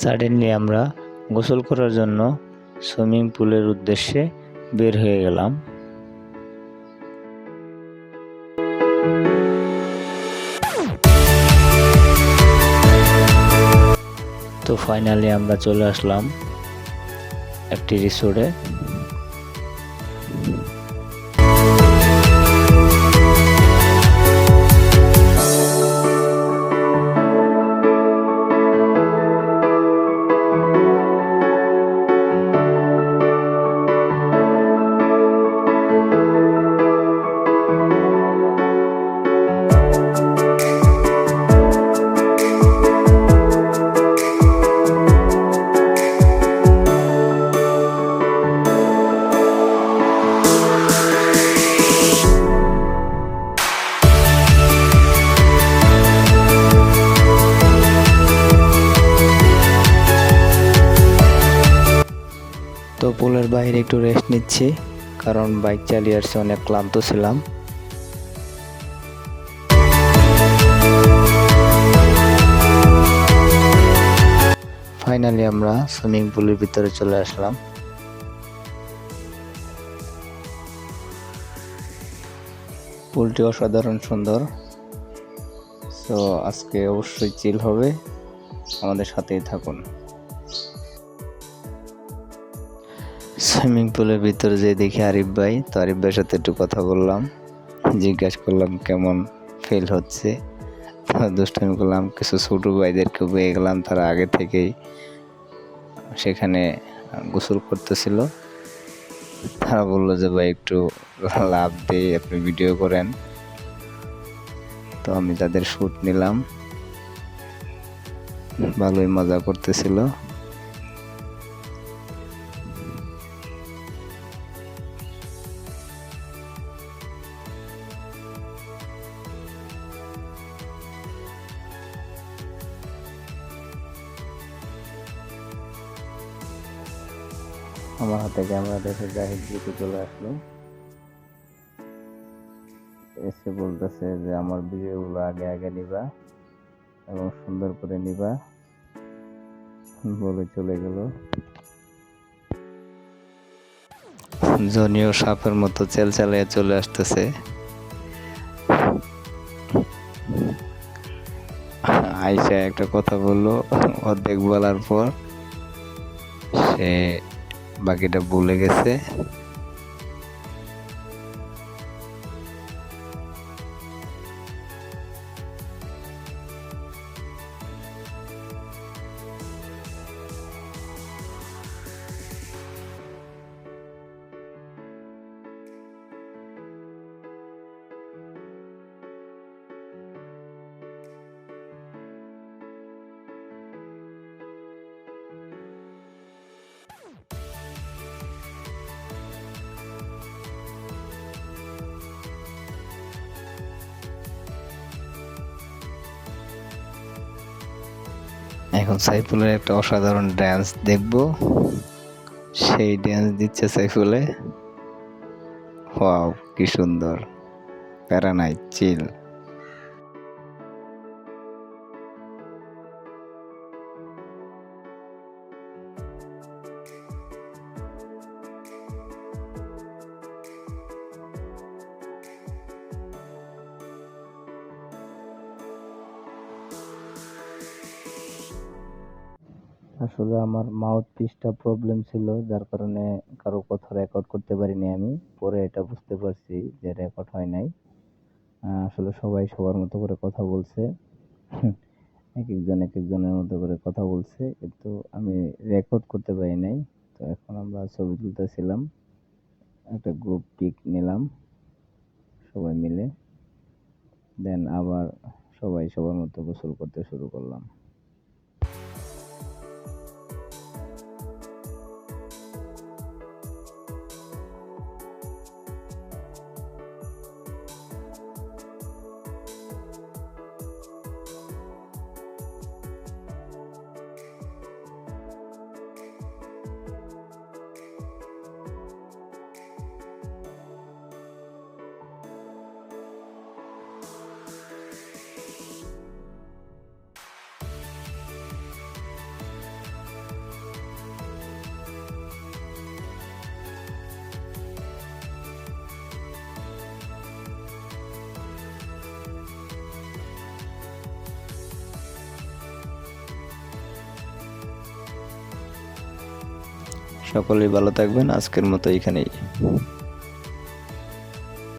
Suddenly আমরা গোসল করার জন্য সুইমিং পুলের উদ্দেশ্যে বের হয়ে গেলাম। তো ফাইনালি আমরা চলে আসলাম একটি রিসোর্টে পুলের বাইরে একটু রেস্ট নিচ্ছি, কারণ বাইক চালিয়ে আসছে অনেক ক্লান্ত ছিলাম। ফাইনালি আমরা সুইমিং পুলের ভিতরে চলে আসলাম। পুলটি অসাধারণ সুন্দর। তো আজকে অবশ্যই চিল হবে। আমাদের সাথেই থাকুন। সুইমিং পুলের ভিতরে যে দেখি আরিফ ভাই। তো আরিফ ভাইয়ের সাথে একটু কথা বললাম, জিজ্ঞাসা করলাম কেমন ফিল হচ্ছে। দুষ্টামি করলাম, কিছু ছোটো ভাইদেরকে পেয়ে গেলাম, তারা আগে থেকেই সেখানে গোসল করতেছিল। তারা বলল যে, ভাই, একটু লাভ দিয়ে আপনি ভিডিও করেন। তো আমি তাদের শ্যুট নিলাম। ভালোই মজা করতেছিল। আমার হাতে ক্যামেরা দেখে জাহিদ দিকে চলে আসলো। এসে বলতেছে যে, আমার ভিডিওগুলো আগে আগে নিবা এবং সুন্দর করে নিবা। বলে চলে গেল। জনীয় সাপের মতো চেল চালিয়ে চলে আসতেছে। আইসা একটা কথা বলল, অর্ধেক বলার পর সে বাকিটা ভুলে গেছে। এখন সাইফুলের একটা অসাধারণ ড্যান্স দেখব। সেই ড্যান্স দিচ্ছে সাইফুলে। ওয়াও কি সুন্দর। প্যারা নাই চিল আসলে আমার মাউথ পিসটা প্রবলেম ছিল, যার কারণে কারও কথা রেকর্ড করতে পারিনি আমি। পরে এটা বুঝতে পারছি যে রেকর্ড হয় নাই। আসলে সবাই সবার মতো করে কথা বলছে। এক একজন এক একজনের মতো করে কথা বলছে, কিন্তু আমি রেকর্ড করতে পারি নাই। তো এখন আমরা ছবি তুলতেছিলাম, একটা গ্রুপ পিক নিলাম, সবাই মিলে। দেন আবার সবাই সবার মতো গোসল করতে শুরু করলাম। সকলেই ভালো থাকবেন। আজকের মতো এখানেই।